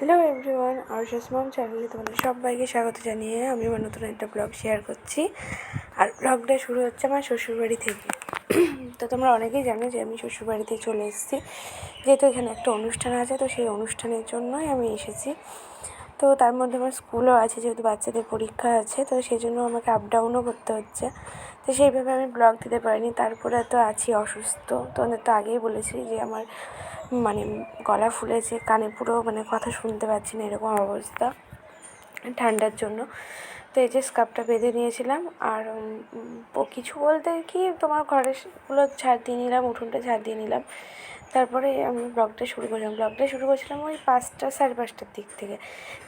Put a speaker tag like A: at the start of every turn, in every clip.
A: Hello everyone আর মাম চ্যানেলে তোমাদের সবাইকে স্বাগত জানিয়ে আমি আমার নতুন একটা ব্লগ শেয়ার করছি। আর ব্লগটা শুরু হচ্ছে আমার শ্বশুরবাড়ি থেকে। তো তোমরা অনেকেই জানো যে আমি শ্বশুরবাড়িতে চলে এসেছি। যেহেতু এখানে একটা অনুষ্ঠান আছে, তো সেই অনুষ্ঠানের জন্যই আমি এসেছি। তো তার মধ্যে আমার স্কুলও আছে, যেহেতু বাচ্চাদের পরীক্ষা আছে, তো সেই জন্য আমাকে আপ ডাউনও করতে হচ্ছে। তো সেইভাবে আমি ব্লগ দিতে পারিনি, তারপরে তো আছি অসুস্থ। তোমাদের তো আগেই বলেছি যে আমার মানে গলা ফুলেছে, কানে পুরো মানে কথা শুনতে পাচ্ছি না, এরকম অবস্থা ঠান্ডার জন্য। তো এই যে স্কার্ফটা বেঁধে নিয়েছিলাম, আর কিছু বলতে কি তোমার ঘরেরগুলো ছাড় দিয়ে নিলাম, উঠোনটা ছাড় দিয়ে নিলাম। তারপরে আমি ব্লগটা শুরু করলাম। ব্লগটা শুরু করেছিলাম ওই পাঁচটা সাড়ে পাঁচটার দিক থেকে।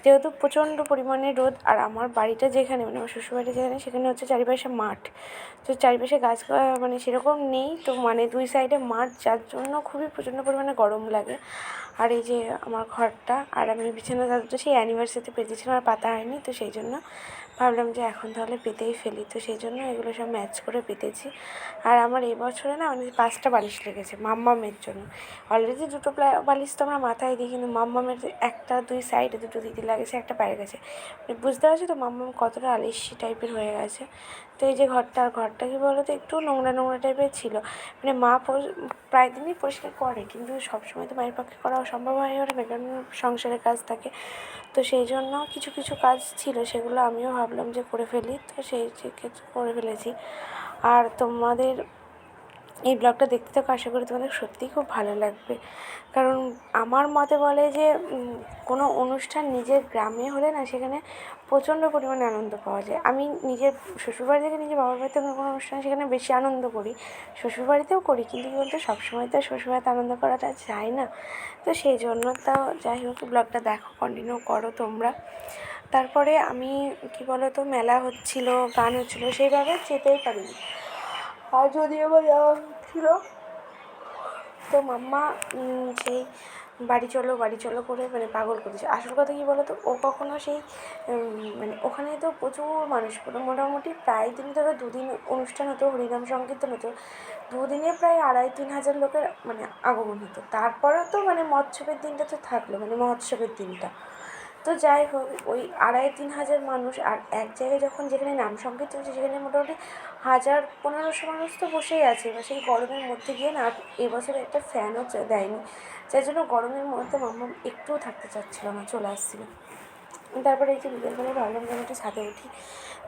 A: যেহেতু প্রচণ্ড পরিমাণে রোদ, আর আমার বাড়িটা যেখানে মানে আমার শ্বশুরবাড়ি যেখানে, সেখানে হচ্ছে চারিপাশে মাঠ। তো চারিপাশে গাছ মানে সেরকম নেই, তো মানে দুই সাইডে মাঠ, যার জন্য খুবই প্রচণ্ড পরিমাণে গরম লাগে। আর এই যে আমার ঘরটা, আর আমি বিছানা চাদরটা সেই অ্যানিভার্সারিতে পেতেছিলাম আর পাতা হয়নি, তো সেই জন্য ভাবলাম যে এখন তাহলে পেতেই ফেলি। তো সেই জন্য এগুলো সব ম্যাচ করে পেতেছি। আর আমার এই বছরে না অনেক পাঁচটা বালিশ লেগেছে মাম্মামের জন্য। অলরেডি দুটো বালিশ তো আমরা মাথায় দিই, কিন্তু মাম্মামের একটা দুই সাইডে দুটো দিদি লাগেছে, একটা পায়ে গেছে। মানে বুঝতে পারছি তো মাম্মাম কতটা আলিশি টাইপের হয়ে গেছে। তো এই যে ঘরটা ঘরটা কি বলো তো একটু নোংরা নোংরা টাইপের ছিল। মানে মা প্রায় দিনই পরিষ্কার করে, কিন্তু সবসময় তো মায়ের পক্ষে করা সম্ভব হয়ে ওঠে না, কারণ সংসারের কাজ থাকে। তো সেই জন্য কিছু কিছু কাজ ছিল, সেগুলো আমিও ভাবলাম যে করে ফেলি। তো সেই করে ফেলেছি। আর তোমাদের এই ব্লগটা দেখতে থাকো, আশা করি তোমাদের সত্যিই খুব ভালো লাগবে। কারণ আমার মতে বলে যে কোনো অনুষ্ঠান নিজের গ্রামে হলে না, সেখানে প্রচণ্ড পরিমাণে আনন্দ পাওয়া যায়। আমি নিজের শ্বশুরবাড়ি থেকে নিজের বাবার বাড়িতে কোনো কোনো অনুষ্ঠান সেখানে বেশি আনন্দ করি। শ্বশুরবাড়িতেও করি, কিন্তু কী বলতো, সবসময় তো শ্বশুরবাড়িতে আনন্দ করাটা যায় না। তো সেই জন্য তাও যাই হোক, ব্লগটা দেখো কন্টিনিউ করো তোমরা। তারপরে আমি, কী বলো তো মেলা হচ্ছিল, গান হচ্ছিল, সেইভাবে যেতেই পারিনি। আর যদিও বা যাওয়া ছিল, তো মাম্মা সেই বাড়ি চলো বাড়ি চলো করে মানে পাগল করেছে। আসল কথা কী বলো তো ও কখনো সেই মানে ওখানে তো প্রচুর মানুষ। মোটামুটি প্রায় দিন ধরো দুদিন অনুষ্ঠান হতো, হরিনাম সংকীর্তন হতো। দুদিনে প্রায় আড়াই, তিন হাজার লোকের মানে আগমন হতো। তারপরেও তো মানে মহোৎসবের দিনটা তো থাকল মানে মহোৎসবের দিনটা। তো যাই হোক, ওই আড়াই তিন হাজার মানুষ আর এক জায়গায় যখন যেখানে নাম সংকীর্তন হচ্ছে, সেখানে মোটামুটি হাজার পনেরোশো মানুষ তো বসেই আছে। এবার সেই গরমের মধ্যে গিয়ে না এবছর একটা ফ্যানও দেয়নি। যার জন্য গরমের মধ্যে মাম্মা একটুও থাকতে চাচ্ছিল না, চলে আসছিল। তারপরে এই যে বিকেলবেলা ভাবলাম যেন একটু ছাদে উঠি।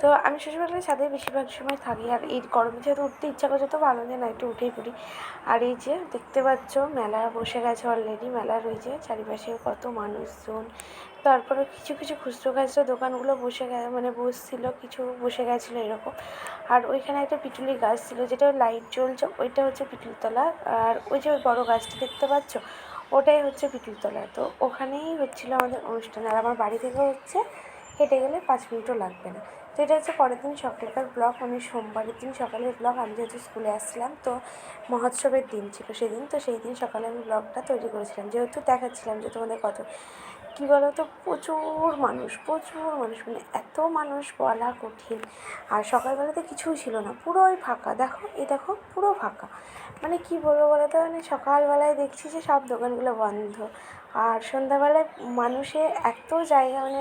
A: তো আমি শ্বশুরবাড়ির ছাদে বেশিরভাগ সময় থাকি আর এই গরমে যেহেতু উঠতে ইচ্ছা করছে, তো ভালো যে না একটু উঠেই পড়ি। আর এই যে দেখতে পাচ্ছ, মেলা বসে গেছে অলরেডি মেলা রয়েছে, চারিপাশে কত মানুষজন। তারপরে কিছু কিছু খুচরো খাচরো দোকানগুলো বসে গে মানে বসছিলো, কিছু বসে গেছিল এরকম। আর ওইখানে একটা পিটুলি গাছ ছিল, যেটা লাইট জ্বলছে, ওইটা হচ্ছে পিটুলিতলা। আর ওই যে বড়ো গাছটা দেখতে পাচ্ছ ওটাই হচ্ছে পিটুলিতলা তো ওখানেই হচ্ছিল আমাদের অনুষ্ঠান। আর আমার বাড়ি থেকে হচ্ছে, হেঁটে গেলে পাঁচ মিনিটও লাগবে না। তো এটা হচ্ছে পরের দিন সকালকার ব্লগ মানে সোমবারের দিন সকালের ব্লগ আমি যেহেতু স্কুলে আসছিলাম, তো মহোৎসবের দিন ছিল সেদিন। তো সেই দিন সকালে আমি ব্লগটা তৈরি করেছিলাম। যেহেতু দেখাচ্ছিলাম যে তোমাদের কত কী বলতো প্রচুর মানুষ প্রচুর মানুষ মানে এত মানুষ বলা কঠিন। আর সকালবেলাতে কিছুই ছিল না, পুরোই ফাঁকা। দেখো, এই দেখো, পুরো ফাঁকা। মানে কী বলব বলতো মানে সকালবেলায় দেখছি যে সব দোকানগুলো বন্ধ। আর সন্ধ্যাবেলায় মানুষে এত জায়গা মানে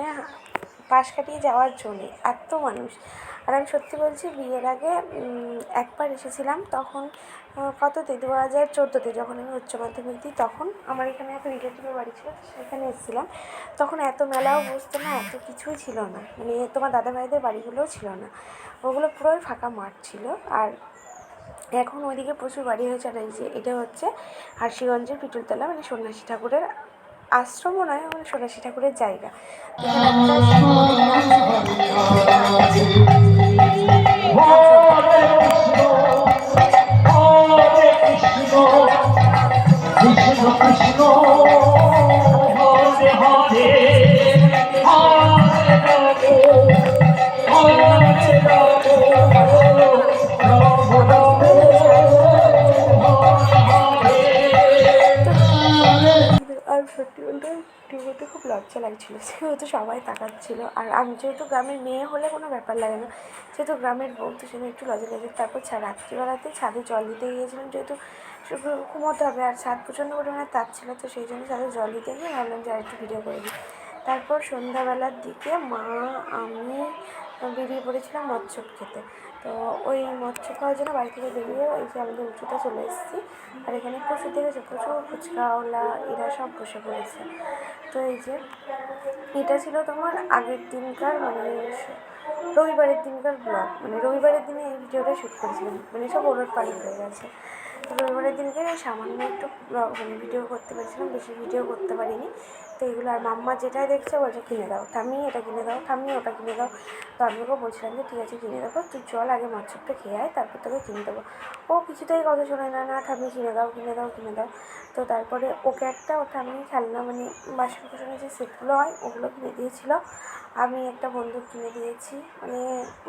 A: পাশ কাটিয়ে যাওয়ার জন্যে এত মানুষ। আর আমি সত্যি বলছি, বিয়ের আগে একবার এসেছিলাম, তখন কততে? দু হাজার চোদ্দোতে যখন আমি উচ্চ মাধ্যমিক দিই, তখন আমার এখানে একটা রিলেটিভের বাড়ি ছিল সেখানে এসেছিলাম। তখন এত মেলাও বসতো না, এত কিছুই ছিল না। মানে তোমার দাদা ভাইদের বাড়িগুলোও ছিল না। ওগুলো পুরোই ফাঁকা মাঠ ছিল। আর এখন ওইদিকে প্রচুর বাড়ি হয়েছে, আর যে এটা হচ্ছে হাসিগঞ্জের পিটুলতলা মানে সন্ন্যাসী ঠাকুরের আশ্রমও নয় মানে সন্ন্যাসী ঠাকুরের জায়গা। খুব লজ্জা লাগছিল সেহেতু সবাই তাকাচ্ছিল। আর আমি যেহেতু গ্রামের মেয়ে হলে কোনো ব্যাপার লাগে না, যেহেতু গ্রামের বউ, তো সেজন্য একটু লজ্জা লাগে। তারপর রাত্রিবেলাতে ছাদে জল দিতে গিয়েছিলাম, যেহেতু ঘুমোতে হবে আর ছাদ প্রচণ্ড পরিমাণে তাপ ছিল, তো সেই জন্য ছাদে জল দিতে গিয়ে ভাবলাম যে আর একটু ভিডিও করে দিই। তারপর সন্ধ্যাবেলার দিকে মা, আমি, বেরিয়ে পড়েছিলাম মৎস্য খেতে। তো ওই মৎস্য খাওয়ার জন্য বাড়ি থেকে বেরিয়ে এই যে আমাদের উঁচুতে চলে এসেছি। আর এখানে প্রচুর দেখেছে? প্রচুর ফুচকাওয়ালা এরা সব বসে পড়েছে। তো এই যে, এটা ছিল তোমার আগের দিনকার মানে রবিবারের দিনকার ব্লগ মানে রবিবারের দিনে এই ভিডিওটা শ্যুট করেছিলাম। মানে সব ওর পালট হয়ে গেছে। তো রবিবারের দিনকে সামান্য একটু ব্লগ মানে ভিডিও করতে পেরেছিলাম। বেশি ভিডিও করতে পারিনি। তো এগুলো আর মাম্মা যেটাই দেখছে বলছে, কিনে দাও, ঠাম্মি এটা কিনে দাও, ঠাম্মি ওটা কিনে দাও। তো আমি ওকে বলছিলাম যে, ঠিক আছে, কিনে দেবো তুই চল আগে মাছটা খেয়ে আয়, তারপর তোকে কিনে দেবো। ও কিছুতেই কথা শোনে না না, ঠাম্মি কিনে দাও কিনে দাও কিনে দাও। তো তারপরে ওকে একটা ও ঠাম্মি খেলনা মানে বাসন যে সেটগুলো হয়, ওগুলো কিনে দিয়েছিলো। আমি একটা বন্দুক কিনে দিয়েছি মানে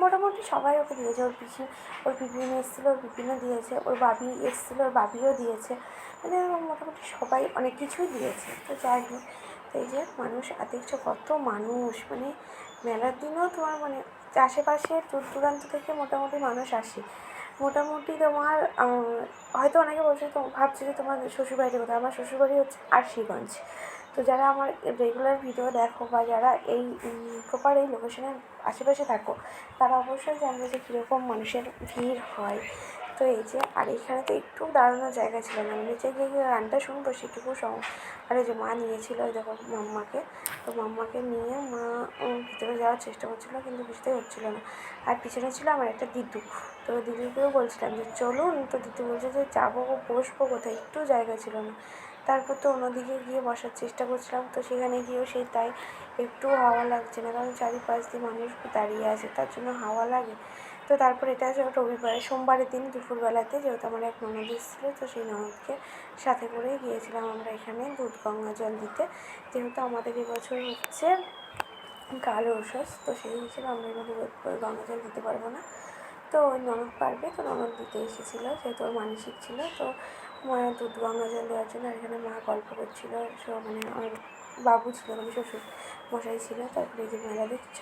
A: মোটামুটি সবাই ওকে দিয়েছে। ওর পিসি, ওর পিপিন এসেছিল, ওর পিপিনও দিয়েছে, ওর বাবি এসেছিল, ওর বাবিও দিয়েছে। মানে মোটামুটি সবাই অনেক কিছুই দিয়েছে। তো যাই হোক এই যে মানুষ দেখছ কত মানুষ মানে মেলার দিনেও তোমার মানে আশেপাশে দূর দূরান্ত থেকে মোটামুটি মানুষ আসে। মোটামুটি তোমার হয়তো অনেকে বলছে তো, ভাবছে যে তোমার শ্বশুরবাড়ির কথা, আমার শ্বশুরবাড়ি হচ্ছে আরশিগঞ্জ। তো যারা আমার রেগুলার ভিডিও দেখো বা যারা এই প্রপার এই লোকেশনের আশেপাশে থাকো, তারা অবশ্যই জানবে যে কীরকম মানুষের ভিড় হয়। তো এই যে, আর এখানে তো একটু দাঁড়ানোর জায়গা ছিল না। আমি নিচে গিয়ে গানটা শুনব সেটুকু সম, আর যে মা নিয়েছিল ওই দেখো মাম্মাকে। তো মাম্মাকে নিয়ে মা ভিতরে যাওয়ার চেষ্টা করছিল, কিন্তু কিছুতেই হচ্ছিল না। আর পিছনে ছিল আমার একটা দিদু। তো দিদিকেও বলছিলাম যে, চলুন। তো দিদি বলছে যে, যাব, বসবো কোথায়? একটু জায়গা ছিল না। তারপর তো অন্যদিকে গিয়ে বসার চেষ্টা করছিলাম, তো সেখানে গিয়েও সেই তাই একটু হাওয়া লাগছে না, কারণ চারিপাশ দিয়ে মানুষ দাঁড়িয়ে আছে, তার জন্য হাওয়া লাগে। তো তারপর এটা আছে রবিবার, সোমবারের দিন দুপুরবেলাতে যেহেতু আমার এক ননদ এসেছিল, তো সেই ননদকে সাথে করে গিয়েছিলাম আমরা এখানে দুধ গঙ্গা জল দিতে। যেহেতু আমাদের এবছর হচ্ছে কালো ওষুধ তো সেই হিসেবে আমরা দুধ গঙ্গা জল দিতে পারব না। তো ওই ননদ পারবে। তো ননদ দিতে এসেছিল, যেহেতু ওর মানসিক ছিল, তো মা দুধ গঙ্গা জল দেওয়ার জন্য আর এখানে মা গল্প করছিল। সব মানে আমার বাবু ছিল মানে শ্বশুর মশাই ছিল তারপরে যে মেলা দেখছ।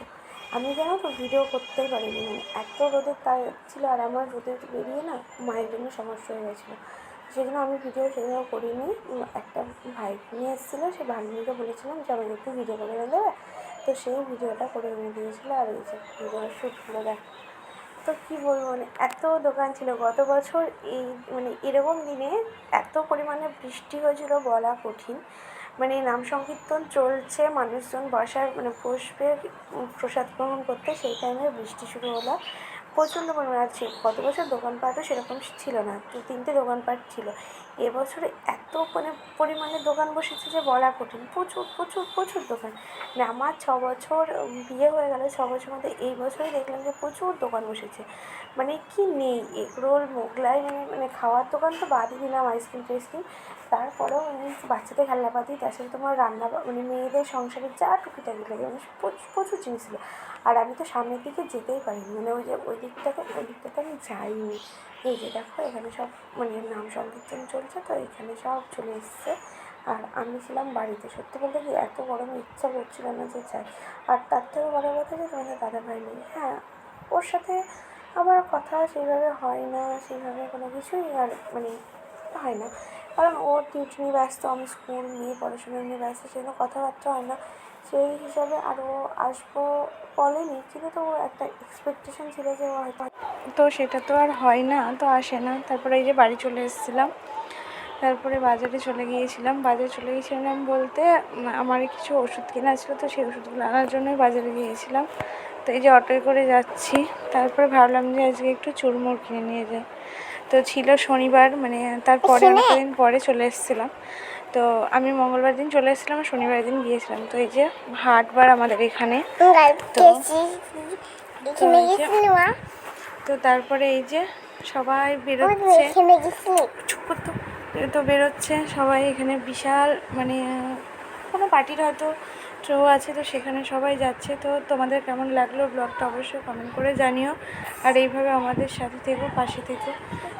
A: আমি জানো তো ভিডিও করতেই পারিনি মানে এত রোদের তাই ছিল, আর আমার রোদে বেরিয়ে না মায়ের জন্য সমস্যা হয়ে গেছিল। সেই জন্য আমি ভিডিও সেভাবে করিনি। একটা ভাই নিয়ে এসেছিল, সে ভাগ্নিকে বলেছিলাম যে আমাকে একটু ভিডিও করে দেবে। তো সেই ভিডিওটা করে এনে দিয়েছিলো, আর এই যে ভিডিও শ্যুটগুলো দেখ তো কি বলব মানে এত দোকান ছিল। গত বছর এই মানে এরকম দিনে এত পরিমাণে বৃষ্টি হয়েছিল বলা কঠিন। মানে নাম সংকীর্তন চলছে, মানুষজন বসার মানে বসবে, প্রসাদ গ্রহণ করতে। সেই টাইমে বৃষ্টি শুরু হলো। প্রচণ্ড পরিমাণে। আর গত বছর দোকানপাটও সেরকম ছিল না। দু তিনটে দোকানপাট ছিল। এবছরে এত মানে পরিমাণে দোকান বসেছে যে বলা কঠিন। প্রচুর প্রচুর প্রচুর দোকান। মানে আমার ছ বছর বিয়ে হয়ে গেল, ছ বছর মধ্যে এই বছরই দেখলাম যে প্রচুর দোকান বসেছে। মানে কি নেই? এগরোল মোগলাই মানে মানে খাওয়ার দোকান তো বাদই দিলাম, আইসক্রিম টাইসক্রিম। তারপরেও মানে বাচ্চাদের খেলনাপাতি, তার সাথে তোমার রান্না মানে মেয়েদের সংসারের যা টুকিটাকি লাগে মানে প্রচুর প্রচুর জিনিস ছিল। আর আমি তো সামনের দিকে যেতেই পারিনি। মানে ওই যে ওই দিকটাতে ওই দিকটাতে আমি যাইনি। এই যে দেখো, এখানে সব মানে নাম সংকীর্তন চলছে, তো এখানে সব চলে এসছে। আর আমি ছিলাম বাড়িতে। সত্যি বলতে কি এত গরমে ইচ্ছা করছিল না যে যাই। আর তার থেকেও বড় কথা যে তোমাদের দাদা ভাই নেই। হ্যাঁ ওর সাথে আমার কথা সেইভাবে হয় না, সেইভাবে কোনো কিছুই আর মানে হয় না। কারণ ওর টিউশন ব্যস্ত, আমি স্কুল নিয়ে পড়াশোনা নিয়ে ব্যস্ত সেজন্য কথাবার্তা হয় না। সেই হিসাবে আরও আসব বলেনি, কিন্তু তো একটা এক্সপেকটেশন ছিল যে ও হয়তো তো সেটা তো আর হয় না তো আসে না। তারপরে এই যে বাড়ি চলে এসেছিলাম। তারপরে বাজারে চলে গিয়েছিলাম। বাজারে চলে গিয়েছিলাম বলতে আমার কিছু ওষুধ কেনা ছিল তো সেই ওষুধগুলো আনার জন্যই বাজারে গিয়েছিলাম। তো এই যে অটোয় করে যাচ্ছি। তারপরে ভাবলাম যে আজকে একটু চুরমুর কিনে নিয়ে যাই। তো ছিল শনিবার মানে তারপরে দিন পরে চলে এসেছিলাম। তো আমি মঙ্গলবার দিন চলে এসেছিলাম শনিবার দিন গিয়েছিলাম। তো এই যে হাটবার আমাদের এখানে। তো তো তারপরে এই যে সবাই বেরোচ্ছে। তো। বেরোচ্ছে, সবাই এখানে বিশাল মানে কোনো পার্টির হয়তো শো আছে, তো সেখানে সবাই যাচ্ছে। তো তোমাদের কেমন লাগল ব্লগটা অবশ্যই কমেন্ট করে জানিও। আর এইভাবে আমাদের সাথে থেকো, পাশে থেকো।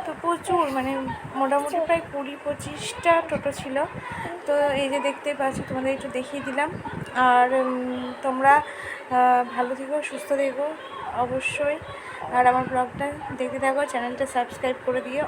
A: তো প্রচুর মানে মোটামুটি প্রায় কুড়ি পঁচিশটা টোটো ছিল। তো এই যে দেখতে পাচ্ছ, তোমাদের একটু দেখিয়ে দিলাম। আর তোমরা ভালো থেকো, সুস্থ থেকো, অবশ্যই। আর আমার ব্লগটা দেখতে থাকো চ্যানেলটা সাবস্ক্রাইব করে দিয়ে